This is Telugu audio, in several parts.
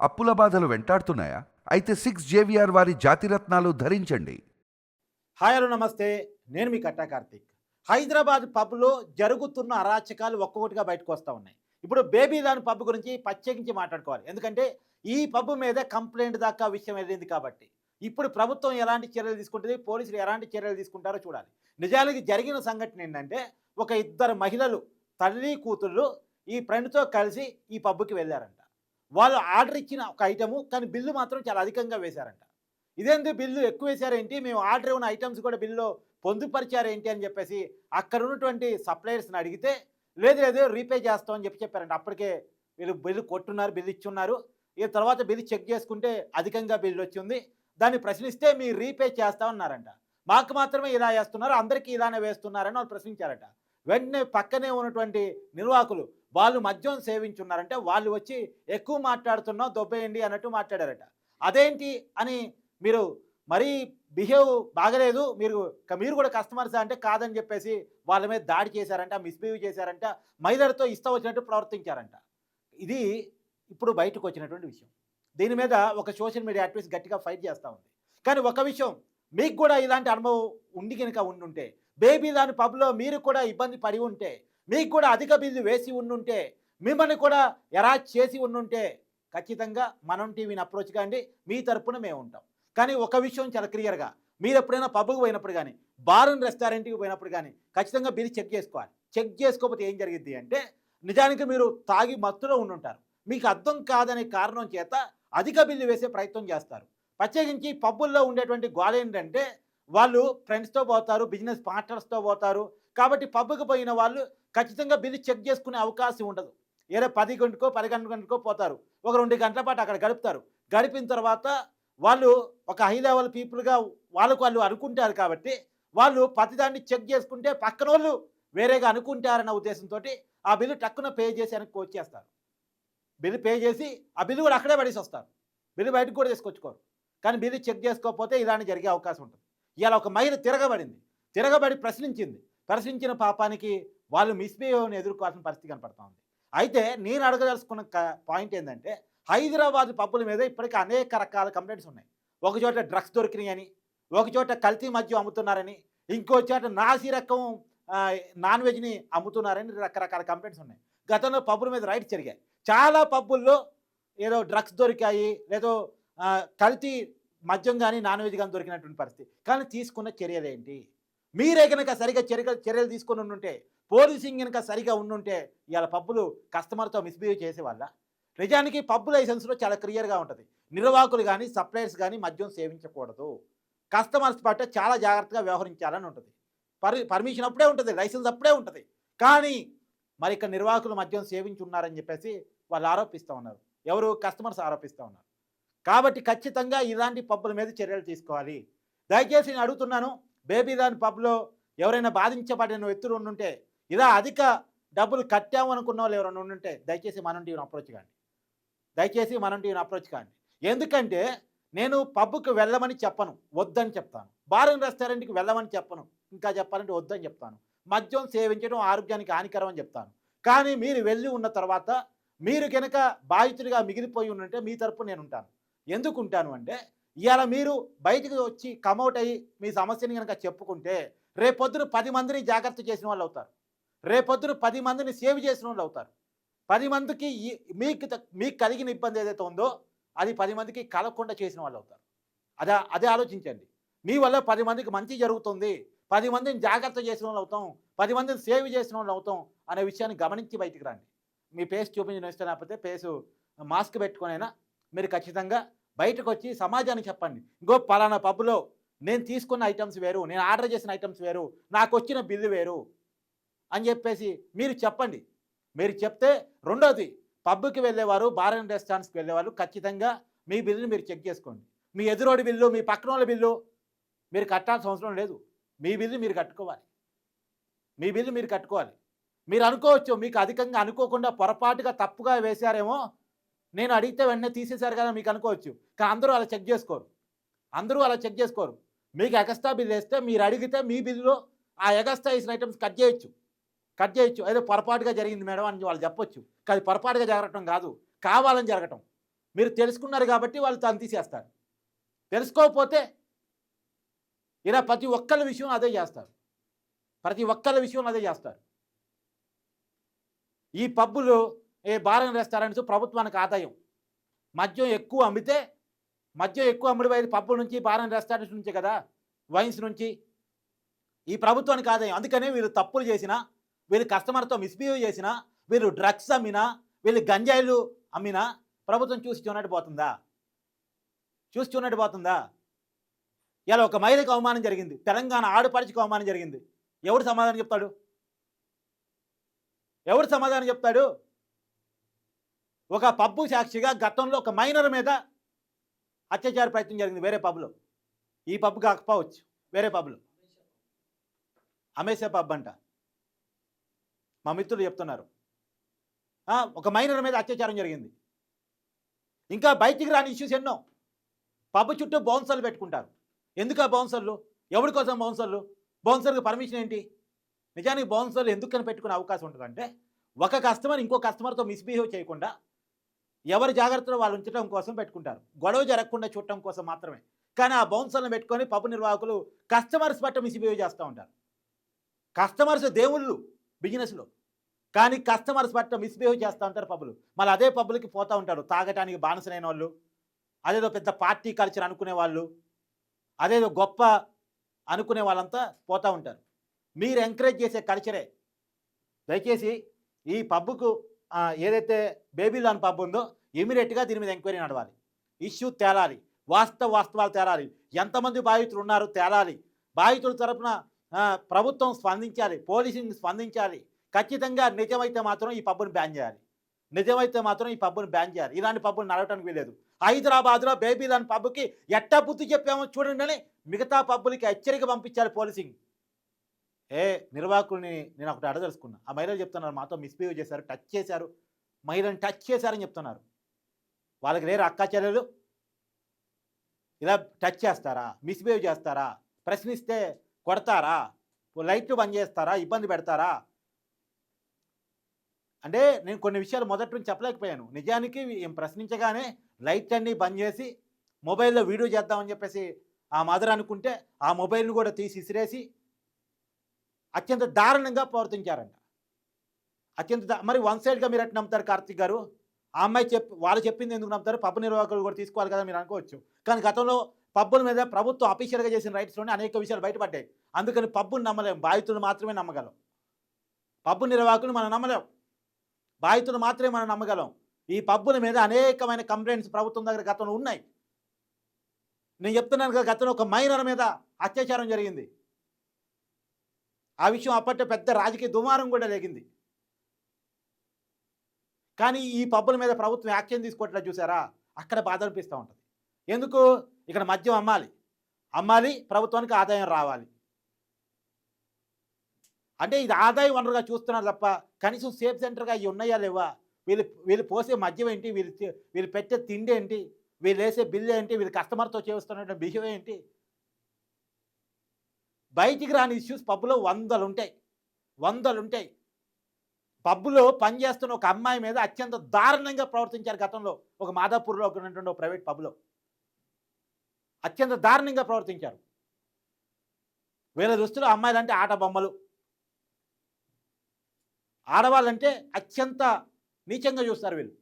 అప్పుల బాధలు వెంటాడుతున్నాయా? అయితే సిక్స్ జేవిఆర్ వారి జాతిరత్నాలు ధరించండి. హాయ్ హలో నమస్తే. నేను మీ కట్టా కార్తీక్. హైదరాబాద్ పబ్లో జరుగుతున్న అరాచకాలు ఒక్కొక్కటిగా బయటకు వస్తూ ఉన్నాయి. ఇప్పుడు బేబీ దాని పబ్ గురించి ప్రత్యేకించి మాట్లాడుకోవాలి. ఎందుకంటే ఈ పబ్ మీద కంప్లైంట్ దాకా విషయం వెళ్ళింది కాబట్టి. ఇప్పుడు ప్రభుత్వం ఎలాంటి చర్యలు తీసుకుంటుంది? పోలీసులు ఎలాంటి చర్యలు తీసుకుంటారో చూడాలి. నిజానికి జరిగిన సంఘటన ఏంటంటే ఒక ఇద్దరు మహిళలు తల్లి కూతుళ్ళు ఈ ఫ్రెండ్తో కలిసి ఈ పబ్కి వెళ్ళారండి వాళ్ళు ఆర్డర్ ఇచ్చిన ఒక ఐటము కానీ బిల్లు మాత్రం చాలా అధికంగా వేశారంట. ఇదేంటి బిల్లు ఎక్కువ వేశారేంటి? మేము ఆర్డర్ ఉన్న ఐటమ్స్ కూడా బిల్లులో పొందుపరిచారేంటి అని చెప్పేసి అక్కడ ఉన్నటువంటి సప్లయర్స్ని అడిగితే లేదు లేదు రీపే చేస్తామని చెప్పి చెప్పారంట. అప్పటికే వీళ్ళు బిల్లు కొట్టున్నారు బిల్లు ఇచ్చున్నారు. ఈ తర్వాత బిల్లు చెక్ చేసుకుంటే అధికంగా బిల్లు వచ్చింది. దాన్ని ప్రశ్నిస్తే మీరు రీపే చేస్తామన్నారంట మాకు మాత్రమే ఇలా వేస్తున్నారు అందరికీ ఇలానే వేస్తున్నారని వాళ్ళు ప్రశ్నించారట. వెంటనే పక్కనే ఉన్నటువంటి నిర్వాహకులు వాళ్ళు మద్యం సేవించున్నారంటే వాళ్ళు వచ్చి ఎక్కువ మాట్లాడుతున్నాం దొబ్బేయండి అన్నట్టు మాట్లాడారట. అదేంటి అని మీరు మరీ బిహేవ్ బాగలేదు మీరు మీరు కూడా కస్టమర్స్ అంటే కాదని చెప్పేసి వాళ్ళ మీద దాడి చేశారంట మిస్బిహేవ్ చేశారంట మహిళలతో ఇస్తా వచ్చినట్టు ప్రవర్తించారంట. ఇది ఇప్పుడు బయటకు వచ్చినటువంటి విషయం. దీని మీద ఒక సోషల్ మీడియా యాక్టివిస్ట్ గట్టిగా ఫైట్ చేస్తూ ఉంది. కానీ ఒక విషయం మీకు కూడా ఇలాంటి అనుభవం ఉండి కనుక ఉండుంటే బేబీ దాని పబ్లో మీరు కూడా ఇబ్బంది పడి ఉంటే మీకు కూడా అధిక బిల్లు వేసి ఉండుంటే మిమ్మల్ని కూడా ఎరా చేసి ఉండుంటే ఖచ్చితంగా మనం టీవీని అప్రోచ్ కాండి మీ తరపున మేము ఉంటాం. కానీ ఒక విషయం చాలా క్లియర్గా మీరు ఎప్పుడైనా పబ్కి పోయినప్పుడు కానీ బార్ అండ్ రెస్టారెంట్కి పోయినప్పుడు కానీ ఖచ్చితంగా బిల్లు చెక్ చేసుకోవాలి. చెక్ చేసుకోకపోతే ఏం జరిగింది అంటే నిజానికి మీరు తాగి మత్తులో ఉండుంటారు. మీకు అర్థం కాదనే కారణం చేత అధిక బిల్లు వేసే ప్రయత్నం చేస్తారు. ప్రత్యేకించి పబ్బుల్లో ఉండేటువంటి గోడ ఏంటంటే వాళ్ళు ఫ్రెండ్స్తో పోతారు బిజినెస్ పార్ట్నర్స్తో పోతారు కాబట్టి పబ్కి పోయిన వాళ్ళు ఖచ్చితంగా బిల్లు చెక్ చేసుకునే అవకాశం ఉండదు. ఏదో పది గంటకో పది గంటకో పోతారు. ఒక రెండు గంటల పాటు అక్కడ గడుపుతారు. గడిపిన తర్వాత వాళ్ళు ఒక హై లెవెల్ పీపుల్గా వాళ్ళకు వాళ్ళు అనుకుంటారు కాబట్టి వాళ్ళు ప్రతిదాన్ని చెక్ చేసుకుంటే పక్కన వాళ్ళు వేరేగా అనుకుంటారన్న ఉద్దేశంతో ఆ బిల్లు టక్కున పే చేసి వెనక్కి వచ్చేస్తారు. బిల్లు పే చేసి ఆ బిల్లు కూడా అక్కడే పడేసి వస్తారు. బిల్లు బయటకు కూడా తీసుకొచ్చుకోరు. కానీ బిల్లు చెక్ చేసుకోకపోతే ఇలాంటి జరిగే అవకాశం ఉంటుంది. ఇలా ఒక మహిళ తిరగబడింది. తిరగబడి ప్రశ్నించింది. ప్రశ్నించిన పాపానికి వాళ్ళు మిస్బిహేవ్ని ఎదుర్కోవాల్సిన పరిస్థితి కనపడతా ఉంది. అయితే నేను అడగదలుచుకున్న పాయింట్ ఏంటంటే హైదరాబాద్ పబ్బుల మీద ఇప్పటికీ అనేక రకాల కంప్లైంట్స్ ఉన్నాయి. ఒక చోట డ్రగ్స్ దొరికినాయి అని ఒక చోట కల్తీ మద్యం అమ్ముతున్నారని ఇంకో చోట నాసి రకం నాన్ వెజ్ని అమ్ముతున్నారని రకరకాల కంప్లైంట్స్ ఉన్నాయి. గతంలో పబ్బుల మీద రైట్స్ జరిగాయి. చాలా పబ్బుల్లో ఏదో డ్రగ్స్ దొరికాయి లేదో కల్తీ మద్యం కానీ నాన్ వెజ్ కానీ దొరికినటువంటి పరిస్థితి. కానీ తీసుకున్న చర్యలేంటి? మీరే కనుక సరిగా చర్య చర్యలు తీసుకొని ఉంటే పోలీసింగ్ కనుక సరిగా ఉండుంటే ఇవాళ పబ్బులు కస్టమర్తో మిస్బిహేవ్ చేసేవాళ్ళ? నిజానికి పబ్బు లైసెన్స్లో చాలా క్లియర్గా ఉంటుంది. నిర్వాహకులు కానీ సప్లయర్స్ కానీ మద్యం సేవించకూడదు. కస్టమర్స్ పట్ల చాలా జాగ్రత్తగా వ్యవహరించాలని ఉంటుంది. పర్ పర్మిషన్ అప్పుడే ఉంటుంది లైసెన్స్ అప్పుడే ఉంటుంది. కానీ మరి ఇక్కడ నిర్వాహకులు మద్యం సేవించి ఉన్నారని చెప్పేసి వాళ్ళు ఆరోపిస్తూ ఉన్నారు. ఎవరు? కస్టమర్స్ ఆరోపిస్తూ ఉన్నారు. కాబట్టి ఖచ్చితంగా ఇలాంటి పబ్బుల మీద చర్యలు తీసుకోవాలి. దయచేసి నేను అడుగుతున్నాను బేబీ దాని పబ్లో ఎవరైనా బాధించబడిన వ్యక్తులు ఉండుంటే ఇలా అధిక డబ్బులు కట్టాము అనుకున్న వాళ్ళు ఎవరైనా ఉండుంటే దయచేసి మనం టీవీని అప్రోచ్ కాండి. దయచేసి మనం టీవీని అప్రోచ్ కాండి. ఎందుకంటే నేను పబ్కు వెళ్ళమని చెప్పను వద్దని చెప్తాను. బార్ రెస్టారెంట్కి వెళ్ళమని చెప్పను ఇంకా చెప్పాలంటే వద్దని చెప్తాను. మద్యం సేవించడం ఆరోగ్యానికి హానికరం అని చెప్తాను. కానీ మీరు వెళ్ళి ఉన్న తర్వాత మీరు కనుక బాధితుడిగా మిగిలిపోయి ఉంటే మీ తరపు నేను ఉంటాను. ఎందుకు ఉంటాను అంటే ఇవాళ మీరు బయటకు వచ్చి కమౌట్ అయ్యి మీ సమస్యని కనుక చెప్పుకుంటే రేపొద్దున పది మందిని జాగ్రత్త చేసిన వాళ్ళు అవుతారు. రేపొద్దున పది మందిని సేవ్ చేసిన వాళ్ళు అవుతారు. పది మందికి మీకు మీకు కలిగిన ఇబ్బంది ఏదైతే ఉందో అది పది మందికి కలగకుండా చేసిన వాళ్ళు అవుతారు. అదే అదే ఆలోచించండి. మీ వల్ల పది మందికి మంచి జరుగుతుంది. పది మందిని జాగ్రత్త చేసిన వాళ్ళు అవుతాం. పది మందిని సేవ్ చేసిన వాళ్ళు అవుతాం అనే విషయాన్ని గమనించి బయటికి రండి. మీ పేస్ చూపించిన ఇష్టం లేకపోతే పేసు మాస్క్ పెట్టుకునైనా మీరు ఖచ్చితంగా బయటకు వచ్చి సమాజానికి చెప్పండి. ఇంకో పలానా పబ్లో నేను తీసుకున్న ఐటమ్స్ వేరు నేను ఆర్డర్ చేసిన ఐటమ్స్ వేరు నాకు వచ్చిన బిల్లు వేరు అని చెప్పేసి మీరు చెప్పండి. మీరు చెప్తే రెండోది పబ్కి వెళ్ళేవారు బార్ అండ్ రెస్టారెంట్స్కి వెళ్ళేవారు ఖచ్చితంగా మీ బిల్లుని మీరు చెక్ చేసుకోండి. మీ ఎదురోడి బిల్లు మీ పక్కన వాళ్ళ బిల్లు మీరు కట్టాల్సిన అవసరం లేదు. మీ బిల్లు మీరు కట్టుకోవాలి. మీ బిల్లు మీరు కట్టుకోవాలి. మీరు అనుకోవచ్చు మీకు అధికంగా అనుకోకుండా పొరపాటుగా తప్పుగా వేశారేమో నేను అడిగితే వెంటనే తీసేశారు కదా మీకు అనుకోవచ్చు. కానీ అందరూ అలా చెక్ చేసుకోరు. అందరూ అలా చెక్ చేసుకోరు. మీకు ఎగస్ట్రా బిల్ వేస్తే మీరు అడిగితే మీ బిల్లులో ఆ ఎగస్ట్రా వేసిన ఐటమ్స్ కట్ చేయొచ్చు. కట్ చేయొచ్చు. ఏదో పొరపాటుగా జరిగింది మేడం అని వాళ్ళు చెప్పొచ్చు. కానీ పొరపాటుగా జరగటం కాదు. కావాలని జరగటం. మీరు తెలుసుకున్నారు కాబట్టి వాళ్ళు తను తీసేస్తారు. తెలుసుకోకపోతే ఇలా ప్రతి ఒక్కళ్ళ విషయం అదే చేస్తారు. ప్రతి ఒక్కళ్ళ విషయం అదే చేస్తారు. ఈ పబ్బులు ఏ బారం రెస్టారెంట్స్ ప్రభుత్వానికి ఆదాయం. మద్యం ఎక్కువ అమ్మితే మద్యం ఎక్కువ అమ్ముడు పబ్బుల నుంచి బారం రెస్టారెంట్స్ నుంచి కదా వైన్స్ నుంచి. ఈ ప్రభుత్వానికి ఆదాయం. అందుకనే వీళ్ళు తప్పులు చేసినా వీళ్ళు కస్టమర్తో మిస్బిహేవ్ చేసినా వీళ్ళు డ్రగ్స్ అమ్మినా వీళ్ళు గంజాయిలు అమ్మినా ప్రభుత్వం చూసి చూనట్టు పోతుందా? చూసి చూనట్టు పోతుందా? ఇలా ఒక మహిళకు అవమానం జరిగింది. తెలంగాణ ఆడపడిచికి అవమానం జరిగింది. ఎవడు సమాధానం చెప్తాడు? ఎవడు సమాధానం చెప్తాడు? ఒక పబ్బు సాక్షిగా గతంలో ఒక మైనర్ మీద అత్యాచార ప్రయత్నం జరిగింది వేరే పబ్లో ఈ పబ్ కాకపోవచ్చు. వేరే పబ్లో అమేసే పబ్ అంట. మా మిత్రులు చెప్తున్నారు. ఒక మైనర్ మీద అత్యాచారం జరిగింది. ఇంకా బయటికి రాని ఇష్యూస్ ఎన్నో. పబ్ చుట్టూ బౌన్సర్లు పెట్టుకుంటారు. ఎందుకు ఆ బౌన్సర్లు? ఎవరి కోసం బౌన్సర్లు? బౌన్సర్కి పర్మిషన్ ఏంటి? నిజానికి బౌన్సర్లు ఎందుకని పెట్టుకునే అవకాశం ఉంటుందంటే ఒక కస్టమర్ ఇంకో కస్టమర్తో మిస్బిహేవ్ చేయకుండా ఎవరి జాగ్రత్తలో వాళ్ళు ఉంచడం కోసం పెట్టుకుంటారు. గొడవ జరగకుండా చూడటం కోసం మాత్రమే. కానీ ఆ బౌన్సర్లను పెట్టుకొని పబ్ నిర్వాహకులు కస్టమర్స్ పట్ల మిస్బిహేవ్ చేస్తూ ఉంటారు. కస్టమర్స్ దేవుళ్ళు బిజినెస్లో. కానీ కస్టమర్స్ పట్ల మిస్బిహేవ్ చేస్తూ ఉంటారు పబ్బులు. మళ్ళీ అదే పబ్బులకి పోతూ ఉంటారు. తాగటానికి బానిసలైన వాళ్ళు అదేదో పెద్ద పార్టీ కల్చర్ అనుకునే వాళ్ళు అదేదో గొప్ప అనుకునే వాళ్ళంతా పోతూ ఉంటారు. మీరు ఎంకరేజ్ చేసే కల్చరే. దయచేసి ఈ పబ్బుకు ఏదైతే బేబీ లాన్ పబ్ ఉందో ఇమీడియట్గా దీని మీద ఎంక్వైరీ నడవాలి. ఇష్యూ తేలాలి. వాస్తవ వాస్తవాలు తేలాలి. ఎంతమంది బాధితులు ఉన్నారు తేలాలి. బాధితుల తరపున ప్రభుత్వం స్పందించాలి. పోలీసింగ్ స్పందించాలి. ఖచ్చితంగా నిజమైతే మాత్రం ఈ పబ్బును బ్యాన్ చేయాలి. నిజమైతే మాత్రం ఈ పబ్బును బ్యాన్ చేయాలి. ఇలాంటి పబ్బును నడవటానికి వీలేదు హైదరాబాద్లో బేబీ లాన్ పబ్కి ఎట్టా బుద్ధి చెప్పామో చూడండి అని మిగతా పబ్బులకి హెచ్చరిక పంపించాలి పోలీసింగ్. ఏ నిర్వాహకుడిని నేను ఒకటి అడదలుచుకున్నా ఆ మహిళలు చెప్తున్నారు మాతో మిస్బిహేవ్ చేశారు టచ్ చేశారు మహిళని టచ్ చేశారని చెప్తున్నారు. వాళ్ళకి లేరు అక్కా చెల్లెలు. ఇలా టచ్ చేస్తారా? మిస్బిహేవ్ చేస్తారా? ప్రశ్నిస్తే కొడతారా? లైట్లు బంద్ చేస్తారా? ఇబ్బంది పెడతారా? అంటే నేను కొన్ని విషయాలు మొదటి నుంచి చెప్పలేకపోయాను. నిజానికి ప్రశ్నించగానే లైట్ అన్నీ బంద్ చేసి మొబైల్లో వీడియో చేద్దామని చెప్పేసి ఆ మదర్ అనుకుంటే ఆ మొబైల్ని కూడా తీసి ఇసిరేసి అత్యంత దారుణంగా ప్రవర్తించారంట. అత్యంత మరి వన్ సైడ్గా మీరు ఎట్లా నమ్ముతారు కార్తీక్ గారు? ఆ అమ్మాయి చెప్పి వాళ్ళు చెప్పింది ఎందుకు నమ్ముతారు? పబ్బు నిర్వాహకులు కూడా తీసుకోవాలి కదా మీరు అనుకోవచ్చు. కానీ గతంలో పబ్బుల మీద ప్రభుత్వం అఫీషియల్గా చేసిన రైట్స్లోనే అనేక విషయాలు బయటపడ్డాయి. అందుకని పబ్బును నమ్మలేం బాధితులు మాత్రమే నమ్మగలం. పబ్బు నిర్వాహకులు మనం నమ్మలేం. బాధితులు మాత్రమే మనం నమ్మగలం. ఈ పబ్బుల మీద అనేకమైన కంప్లైంట్స్ ప్రభుత్వం దగ్గర గతంలో ఉన్నాయి. నేను చెప్తున్నాను కదా గతంలో ఒక మైనర్ మీద అత్యాచారం జరిగింది. ఆ విషయం అప్పట్లో పెద్ద రాజకీయ దుమారం కూడా లేగింది కానీ ఈ పబ్బుల మీద ప్రభుత్వం యాక్షన్ తీసుకోవట్లేదు చూసారా? అక్కడ బాధ అనిపిస్తూ ఉంటుంది. ఎందుకు? ఇక్కడ మద్యం అమ్మాలి. అమ్మాలి ప్రభుత్వానికి ఆదాయం రావాలి. అంటే ఇది ఆదాయ వనరుగా చూస్తున్నారు తప్ప కనీసం సేఫ్ సెంటర్గా ఇవి ఉన్నాయా లేవా? వీళ్ళు వీళ్ళు పోసే మద్యం ఏంటి? వీళ్ళు వీళ్ళు పెట్టే తిండి ఏంటి? వీళ్ళు వేసే బిల్లు ఏంటి? వీళ్ళు కస్టమర్తో చేస్తున్న బిహేవ్ ఏంటి? బయటికి రాని ఇష్యూస్ పబ్బులో వందలు ఉంటాయి వందలు ఉంటాయి పబ్బులో పనిచేస్తున్న ఒక అమ్మాయి మీద అత్యంత దారుణంగా ప్రవర్తించారు గతంలో ఒక మాధాపూర్లో ఉన్నటువంటి ఒక ప్రైవేట్ పబ్లో అత్యంత దారుణంగా ప్రవర్తించారు. వీళ్ళ దృష్టిలో అమ్మాయిలు అంటే ఆట బొమ్మలు. ఆడవాళ్ళంటే అత్యంత నీచంగా చూస్తారు వీళ్ళు.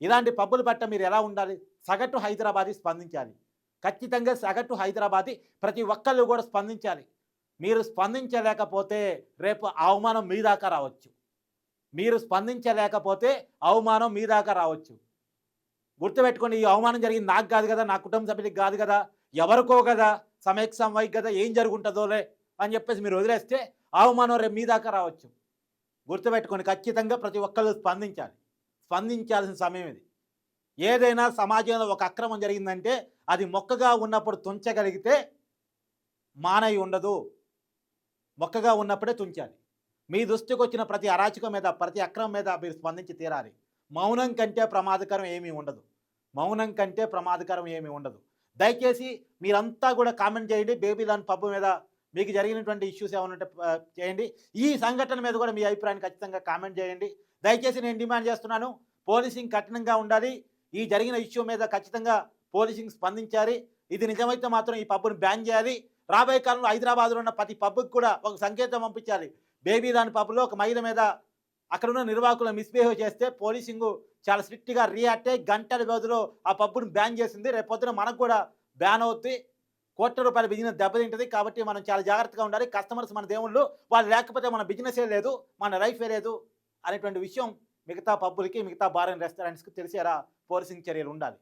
ఇలాంటి పబ్బులు పట్ట మీరు ఎలా ఉండాలి? సగటు హైదరాబాదీ స్పందించాలి. ఖచ్చితంగా సగటు హైదరాబాదీ ప్రతి ఒక్కళ్ళు కూడా స్పందించాలి. మీరు స్పందించలేకపోతే రేపు అవమానం మీ దాకా రావచ్చు. మీరు స్పందించలేకపోతే అవమానం మీ దాకా రావచ్చు. గుర్తుపెట్టుకోండి ఈ అవమానం జరిగింది నాకు కాదు కదా నా కుటుంబ సభ్యులకి కాదు కదా ఎవరికో కదా సమయక్ సమయక్ కదా ఏం జరుగుంటుందోలే అని చెప్పేసి మీరు వదిలేస్తే అవమానం రేపు మీ దాకా రావచ్చు. గుర్తుపెట్టుకొని ఖచ్చితంగా ప్రతి ఒక్కళ్ళు స్పందించాలి. స్పందించాల్సిన సమయం ఇది. ఏదైనా సమాజంలో ఒక అక్రమం జరిగిందంటే అది మొక్కగా ఉన్నప్పుడు తుంచగలిగితే మానవి ఉండదు మొక్కగా ఉన్నప్పుడే తుంచాలి. మీ దృష్టికి వచ్చిన ప్రతి అరాచకం మీద ప్రతి అక్రమం మీద మీరు స్పందించి తీరాలి. మౌనం కంటే ప్రమాదకరం ఏమీ ఉండదు. మౌనం కంటే ప్రమాదకరం ఏమీ ఉండదు. దయచేసి మీరంతా కూడా కామెంట్ చేయండి. బేబీ దాని పబ్ మీద మీకు జరిగినటువంటి ఇష్యూస్ ఏమైనా చేయండి. ఈ సంఘటన మీద కూడా మీ అభిప్రాయాన్ని ఖచ్చితంగా కామెంట్ చేయండి. దయచేసి నేను డిమాండ్ చేస్తున్నాను పోలీసింగ్ కఠినంగా ఉండాలి. ఈ జరిగిన ఇష్యూ మీద ఖచ్చితంగా పోలీసింగ్ స్పందించాలి. ఇది నిజమైతే మాత్రం ఈ పబ్బును బ్యాన్ చేయాలి. రాబోయే కాలంలో హైదరాబాద్లో ఉన్న ప్రతి పబ్కి కూడా ఒక సంకేతం పంపించాలి. బేబీ దాని పబ్లో ఒక మహిళ మీద అక్కడ ఉన్న నిర్వాహకులు మిస్బిహేవ్ చేస్తే పోలీసింగ్ చాలా స్ట్రిక్ట్గా రియాక్ట్ అయ్యి గంటల వ్యవధిలో ఆ పబ్బును బ్యాన్ చేసింది. రేపు పొద్దున మనకు కూడా బ్యాన్ అవుతుంది కోట్ల రూపాయల బిజినెస్ దెబ్బతింటుంది కాబట్టి మనం చాలా జాగ్రత్తగా ఉండాలి. కస్టమర్స్ మన దేవుళ్ళు వాళ్ళు లేకపోతే మన బిజినెసే లేదు మన లైఫే లేదు అనేటువంటి విషయం మిగతా పబ్బులకి మిగతా బార్ అండ్ రెస్టారెంట్స్కి తెలిసేలా పోలీసింగ్ చర్యలు ఉండాలి.